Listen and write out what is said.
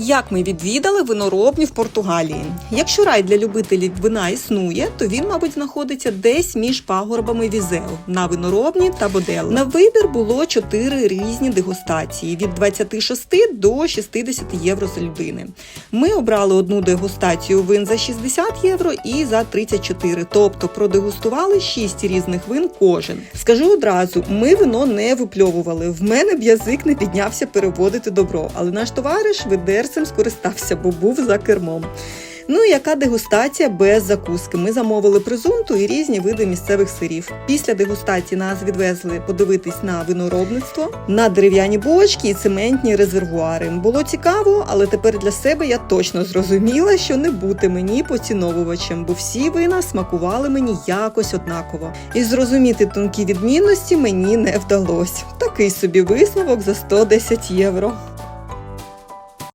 Як ми відвідали виноробні в Португалії? Якщо рай для любителів вина існує, то він, мабуть, знаходиться десь між пагорбами Візео на виноробні та Бодело. На вибір було чотири різні дегустації від 26 до 60 євро за людини. Ми обрали одну дегустацію вин за 60 євро і за 34, тобто продегустували 6 різних вин кожен. Скажу одразу, ми вино не випльовували. В мене б язик не піднявся переводити добро, але наш товариш видерцем скористався, бо був за кермом. Ну і яка дегустація без закуски? Ми замовили презунту і різні види місцевих сирів. Після дегустації нас відвезли подивитись на виноробництво, на дерев'яні бочки і цементні резервуари. Було цікаво, але тепер для себе я точно зрозуміла, що не бути мені поціновувачем, бо всі вина смакували мені якось однаково. І зрозуміти тонкі відмінності мені не вдалося. Такий собі висновок за 110 євро.